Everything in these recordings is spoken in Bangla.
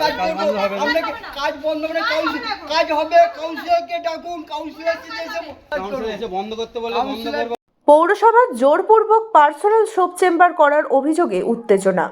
কাজ করব আপনাকে কাজ বন্ধ করে কাউন্সিল কাজ হবে কাউন্সিলরকে ডাকুন কাউন্সিলর কাউন্সিলর এসে বন্ধ করতে বলে বন্ধ করব। পৌরসভার জোরপূর্বক পার্সোনাল শোক চেম্বার করার অভিযোগে উত্তেজনা।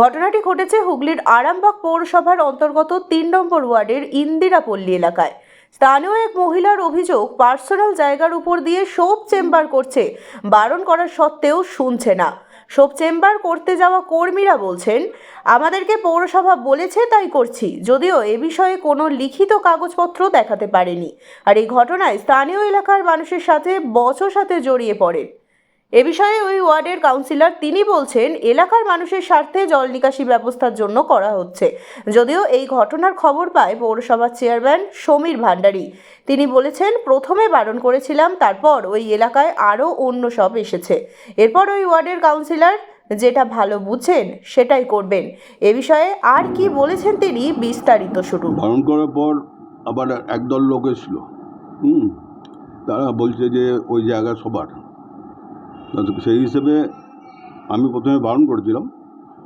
ঘটনাটি ঘটেছে হুগলির আরামবাগ পৌরসভার অন্তর্গত তিন নম্বর ওয়ার্ডের ইন্দিরাপল্লী এলাকায়। স্থানীয় এক মহিলার অভিযোগ পার্সোনাল জায়গার উপর দিয়ে শোক চেম্বার করছে বারণ করার সত্ত্বেও শুনছে না। শোক চেম্বার করতে যাওয়া কর্মীরা বলছেন, আমাদেরকে পৌরসভা বলেছে তাই করছি, যদিও এ বিষয়ে কোনো লিখিত কাগজপত্র দেখাতে পারেনি। আর এই ঘটনায় স্থানীয় এলাকার মানুষের সাথে, বছর সাথে জড়িয়ে পড়েন এ বিষয়ে ওই ওয়ার্ডের কাউন্সিলর তিনি বলছেন, এলাকার মানুষের স্বার্থে জল নিকাশি ব্যবস্থার জন্য করা হচ্ছে। যদিও এই ঘটনার খবর পায় পৌরসভার চেয়ারম্যান সমীর ভান্ডারী। তিনি বলেছেন, প্রথমে বারণ করেছিলাম, তারপর ওই এলাকায় আরও অন্য সব এসেছে। এরপর ওই ওয়ার্ডের কাউন্সিলর যেটা ভালো বুঝছেন, সেটাই করবেন। এ বিষয়ে আর কি বলেছেন তিনি বিস্তারিত শুরু বারণ করার পর আবার একদল লোক এসেছিল। হুম, তারা বলছে যে ওই জায়গা সবার। সেই হিসেবে আমি প্রথমে বারণ করেছিলাম,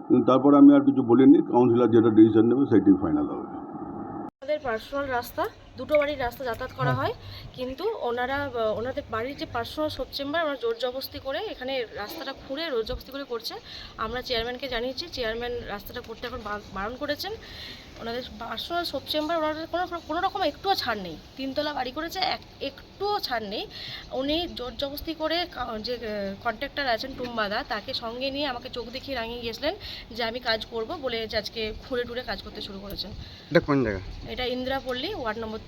কিন্তু তারপরে আমি আর কিছু বলিনি কাউন্সিলার যেটা ডিসিশন নেবে সেটি ফাইনাল হবে। পার্সোনাল রাস্তা দুটো বাড়ির রাস্তা যাতায়াত করা হয় কিন্তু ওনারা ওনাদের বাড়ির যে পার্সোনাল শোক চেম্বার ওনারা জোর জবস্তি করে এখানে রাস্তাটা খুঁড়ে জোর জবস্তি করে করছে। আমরা চেয়ারম্যানকে জানিয়েছি চেয়ারম্যান রাস্তাটা করতে এখন বারণ করেছেন। ওনাদের পার্সোনাল শোক চেম্বার ওনাদের কোনো কোনো রকম একটুও ছাড় নেই। তিনতলা বাড়ি করেছে এক একটুও ছাড় নেই। উনি জোর জবস্তি করে যে কন্ট্রাক্টর আছেন টুম্বাদা তাকে সঙ্গে নিয়ে আমাকে চোখ দেখিয়ে রাঙিয়ে গিয়েছিলেন যে আমি কাজ করব বলে যে আজকে খুঁড়ে টুড়ে কাজ করতে শুরু করেছেন। এটা কোন জায়গা? এটা ইন্দিরাপল্লী ওয়ার্ড নম্বর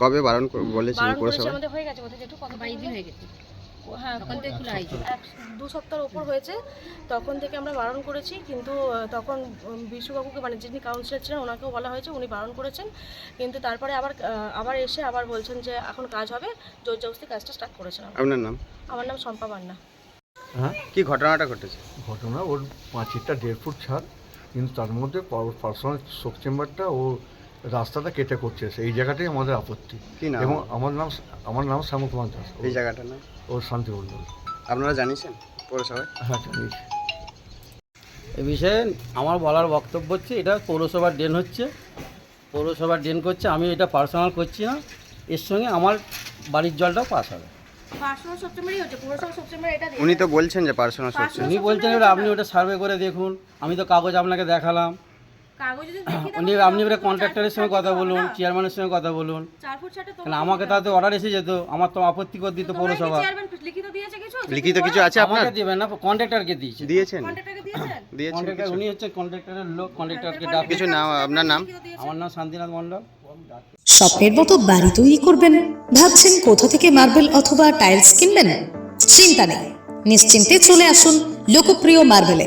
কবে বারণ বলেছিল বারণ করেছে পৌরসভা আমাদের হয়ে গেছে কোথায় যেটু কত বাইশ দিন হয়ে গেছে। হ্যাঁ তখন থেকে খোলা হয়েছে দু সপ্তাহের ওপর হয়েছে তখন থেকে আমরা বারণ করেছি কিন্তু তখন বিশুবাবুকে মানে যিনি কাউন্সিলর ছিলেন ওনাকেও বলা হয়েছে উনি বারণ করেছেন কিন্তু তারপরে আবার আবার এসে আবার বলছেন যে এখন কাজ হবে জোর জবস্তি কাজটা স্টার্ট করেছেন আপনার নাম? আমার নাম শম্পা মান্না। কি ঘটনাটা ঘটেছে? ঘটনা ওর পাঁচিরটা দেড় ফুট ছাড় কিন্তু তার মধ্যে পার্সোনাল শোক চেম্বারটা ও রাস্তাটা কেটে করছে এই জায়গাটাই আমাদের আপত্তি। কি এবং আমার নাম আমার নাম শ্যাম কুমার দাস। এই জায়গাটার নাম? ও শান্তি মণ্ডল আপনারা জানিয়েছেন পৌরসভায়? হ্যাঁ জানিয়েছি। এ বিষয়ে আমার বলার বক্তব্য হচ্ছে এটা পৌরসভার ড্রেন হচ্ছে। পৌরসভার ড্রেন করছে আমি এটা পার্সোনাল করছি না। এর সঙ্গে আমার বাড়ির জলটাও পাস হবে। উনি তো বলছেন যে পার্সোনাল উনি বলছেন এবার আপনি ওটা সার্ভে করে দেখুন আমি তো কাগজ আপনাকে দেখালাম। উনি আপনি এবারে কন্ট্রাক্টরের সঙ্গে কথা বলুন চেয়ারম্যানের সঙ্গে কথা বলুন। চার কারণ আমাকে তাতে অর্ডার এসে যেত আমার তো আপত্তি করে দিত পৌরসভা। লিখিত কিছু? আছে আপনার? দেবেন না কন্ট্রাক্টরকে দিয়েছে। দিয়েছেন? দিয়েছেন? উনি হচ্ছে কন্ট্রাক্টরের লোক কন্ট্রাক্টরকে ডাক। কিছু নাম আপনার নাম? আমার নাম শান্তিনাথ মণ্ডল। স্বপ্নের মতো বাড়ি তৈরি করবেন? ভাবছেন কোথা থেকে মার্বেল অথবা টাইলস কিনবেন? চিন্তা নেই। নিশ্চিন্তে চলে আসুন লোকপ্রিয় মার্বেলে